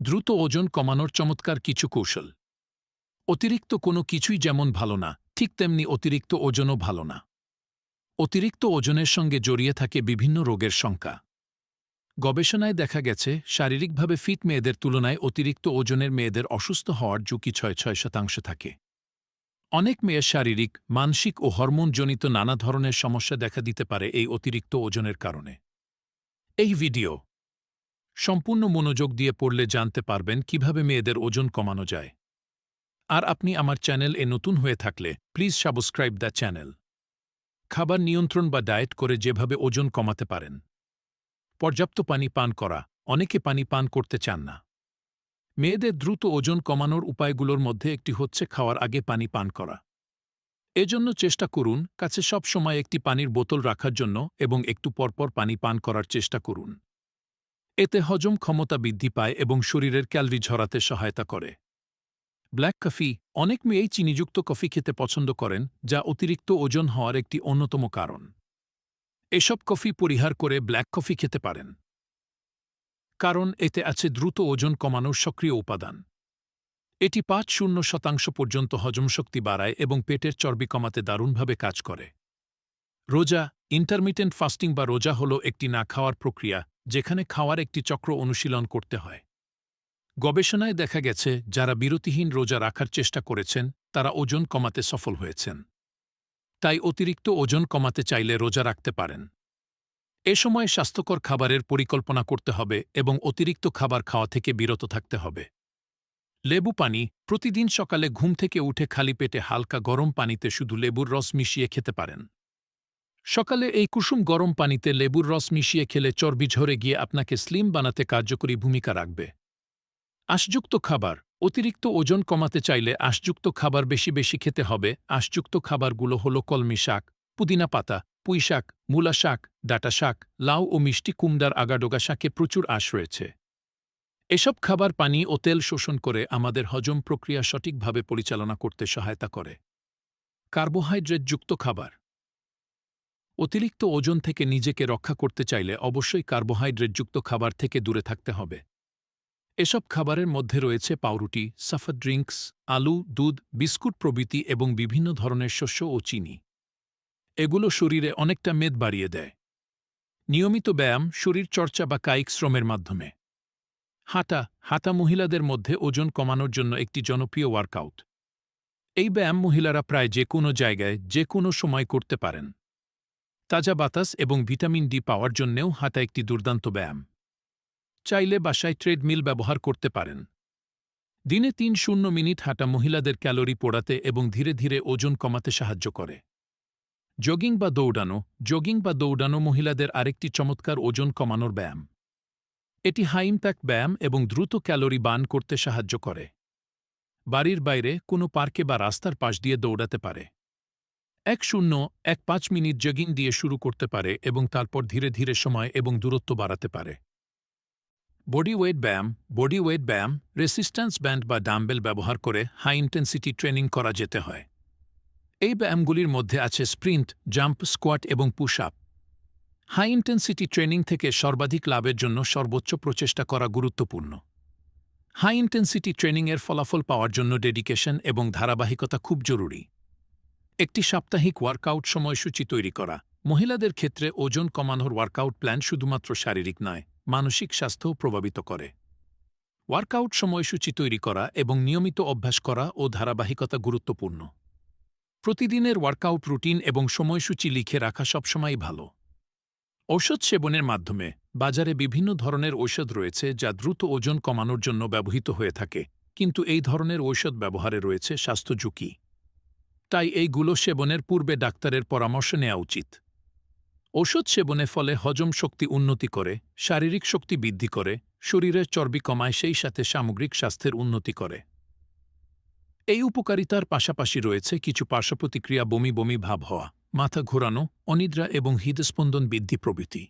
দ্রুত ওজন কমানোর চমৎকার কিছু কৌশল। অতিরিক্ত কোনো কিছুই যেমন ভালো না, ঠিক তেমনি অতিরিক্ত ওজনও ভালো না। অতিরিক্ত ওজনের সঙ্গে জড়িয়ে থাকে বিভিন্ন রোগের শঙ্কা গবেষণায় দেখা গেছে, শারীরিকভাবে ফিট মেয়েদের তুলনায় অতিরিক্ত ওজনের মেয়েদের অসুস্থ হওয়ার ঝুঁকি ছয় ছয় শতাংশ থাকে। অনেক মেয়ের শারীরিক, মানসিক ও হরমোনজনিত নানা ধরনের সমস্যা দেখা দিতে পারে এই অতিরিক্ত ওজনের কারণে। এই ভিডিও সম্পূর্ণ মনোযোগ দিয়ে পড়লে জানতে পারবেন কীভাবে মেয়েদের ওজন কমানো যায়। আর আপনি আমার চ্যানেল এ নতুন হয়ে থাকলে প্লিজ সাবস্ক্রাইব দ্য চ্যানেল। খাবার নিয়ন্ত্রণ বা ডায়েট করে যেভাবে ওজন কমাতে পারেন। পর্যাপ্ত পানি পান করা, অনেকে পানি পান করতে চান না। মেয়েদের দ্রুত ওজন কমানোর উপায়গুলোর মধ্যে একটি হচ্ছে খাওয়ার আগে পানি পান করা। এজন্য চেষ্টা করুন কাছে সব সময় একটি পানির বোতল রাখার জন্য এবং একটু পরপর পানি পান করার চেষ্টা করুন। এতে হজম ক্ষমতা বৃদ্ধি পায় এবং শরীরের ক্যালরি ঝরাতে সহায়তা করে। ব্ল্যাক কফি, অনেক মেয়েই চিনিযুক্ত কফি খেতে পছন্দ করেন, যা অতিরিক্ত ওজন হওয়ার একটি অন্যতম কারণ। এসব কফি পরিহার করে ব্ল্যাক কফি খেতে পারেন। কারণ এতে আছে দ্রুত ওজন কমানোর সক্রিয় উপাদান। এটি পাঁচ শূন্য শতাংশ পর্যন্ত হজমশক্তি বাড়ায় এবং পেটের চর্বি কমাতে দারুণভাবে কাজ করে। রোজা, ইন্টারমিটেন্ট ফাস্টিং বা রোজা হল একটি না খাওয়ার প্রক্রিয়া যেখানে খাওয়ার একটি চক্র অনুশীলন করতে হয়। গবেষণায় দেখা গেছে, যারা বিরতিহীন রোজা রাখার চেষ্টা করেছেন, তারা ওজন কমাতে সফল হয়েছেন। তাই অতিরিক্ত ওজন কমাতে চাইলে রোজা রাখতে পারেন। এ সময় স্বাস্থ্যকর খাবারের পরিকল্পনা করতে হবে এবং অতিরিক্ত খাবার খাওয়া থেকে বিরত থাকতে হবে। লেবু পানি, প্রতিদিন সকালে ঘুম থেকে উঠে খালি পেটে হালকা গরম পানিতে শুধু লেবুর রস মিশিয়ে খেতে পারেন। সকালে এই কুসুম গরম পানিতে লেবুর রস মিশিয়ে খেলে চর্বি ঝরে গিয়ে আপনাকে স্লিম বানাতে কার্যকরী ভূমিকা রাখবে। আশযুক্ত খাবার, অতিরিক্ত ওজন কমাতে চাইলে আশযুক্ত খাবার বেশি বেশি খেতে হবে। আশযুক্ত খাবারগুলো হল কলমি শাক, পুদিনা পাতা, পুঁই শাক, মূলা শাক, ডাটা শাক, লাউ ও মিষ্টি কুমড়ার আগাডোগা শাকে প্রচুর আশ রয়েছে। এসব খাবার পানি ও তেল শোষণ করে আমাদের হজম প্রক্রিয়া সঠিকভাবে পরিচালনা করতে সহায়তা করে। কার্বোহাইড্রেটযুক্ত খাবার অতিরিক্ত ওজন থেকে নিজেকে রক্ষা করতে চাইলে অবশ্যই কার্বোহাইড্রেটযুক্ত খাবার থেকে দূরে থাকতে হবে। এসব খাবারের মধ্যে রয়েছে পাউরুটি সাফার ড্রিঙ্কস, আলু, দুধ, বিস্কুট প্রভৃতি এবং বিভিন্ন ধরনের শস্য ও চিনি। এগুলো শরীরে অনেকটা মেদ বাড়িয়ে দেয়। নিয়মিত ব্যায়াম শরীর চর্চা বা কায়িক শ্রমের মাধ্যমে। হাঁটা হাঁটা মহিলাদের মধ্যে ওজন কমানোর জন্য একটি জনপ্রিয় ওয়ার্কআউট। এই ব্যায়াম মহিলারা প্রায় যে কোনো জায়গায়, যে কোনো সময় করতে পারেন। তাজা বাতাস এবং ভিটামিন ডি পাওয়ার জন্যেও হাঁটা একটি দুর্দান্ত ব্যায়াম। চাইলে বাসায় ট্রেডমিল ব্যবহার করতে পারেন। দিনে তিন শূন্য মিনিট হাঁটা মহিলাদের ক্যালোরি পোড়াতে এবং ধীরে ধীরে ওজন কমাতে সাহায্য করে। জগিং বা দৌড়ানো, জগিং বা দৌড়ানো মহিলাদের আরেকটি চমৎকার ওজন কমানোর ব্যায়াম। এটি হাই ইম্প্যাক্ট ব্যায়াম এবং দ্রুত ক্যালোরি বান করতে সাহায্য করে। বাড়ির বাইরে কোনো পার্কে বা রাস্তার পাশ দিয়ে দৌড়াতে পারে। এক শূন্য, এক পাঁচ মিনিট জগিং দিয়ে শুরু করতে পারে এবং তারপর ধীরে ধীরে সময় এবং দূরত্ব বাড়াতে পারে। বডি ওয়েট ব্যায়াম, বডি ওয়েট ব্যায়াম রেসিস্ট্যান্স ব্যান্ড বা ডাম্বেল ব্যবহার করে হাই ইন্টেন্সিটি ট্রেনিং করা যেতে হয়। এই ব্যায়ামগুলির মধ্যে আছে স্প্রিন্ট জাম্প স্কোয়াট এবং push up high intensity training থেকে সর্বাধিক লাভের জন্য সর্বোচ্চ প্রচেষ্টা করা গুরুত্বপূর্ণ। হাই ইন্টেন্সিটি ট্রেনিংয়ের ফলাফল পাওয়ার জন্য ডেডিকেশন এবং ধারাবাহিকতা খুব জরুরি। একটি সাপ্তাহিক ওয়ার্কআউট সময়সূচি তৈরি করা। মহিলাদের ক্ষেত্রে ওজন কমানোর ওয়ার্কআউট প্ল্যান শুধুমাত্র শারীরিক নয়, মানসিক স্বাস্থ্যও প্রভাবিত করে। ওয়ার্কআউট সময়সূচি তৈরি করা এবং নিয়মিত অভ্যাস করা ও ধারাবাহিকতা গুরুত্বপূর্ণ। প্রতিদিনের ওয়ার্কআউট রুটিন এবং সময়সূচি লিখে রাখা সবসময় ভালো। ঔষধ সেবনের মাধ্যমে বাজারে বিভিন্ন ধরনের ঔষধ রয়েছে যা দ্রুত ওজন কমানোর জন্য ব্যবহৃত হয়ে থাকে, কিন্তু এই ধরনের ঔষধ ব্যবহারে রয়েছে স্বাস্থ্য ঝুঁকি। তাই এইগুলো সেবনের পূর্বে ডাক্তারের পরামর্শ নেওয়া উচিত। ওষুধ সেবনে ফলে হজম শক্তি উন্নতি করে, শারীরিক শক্তি বৃদ্ধি করে, শরীরের চর্বি কমায়, সেই সাথে সামগ্রিক স্বাস্থ্যের উন্নতি করে। এই উপকারিতার পাশাপাশি রয়েছে কিছু পার্শ্বপ্রতিক্রিয়া বমি বমি ভাব হওয়া, মাথা ঘোরানো, অনিদ্রা এবং হৃদস্পন্দন বৃদ্ধি প্রভৃতি।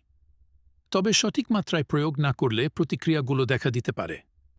তবে সঠিক মাত্রায় প্রয়োগ না করলে প্রতিক্রিয়াগুলো দেখা দিতে পারে।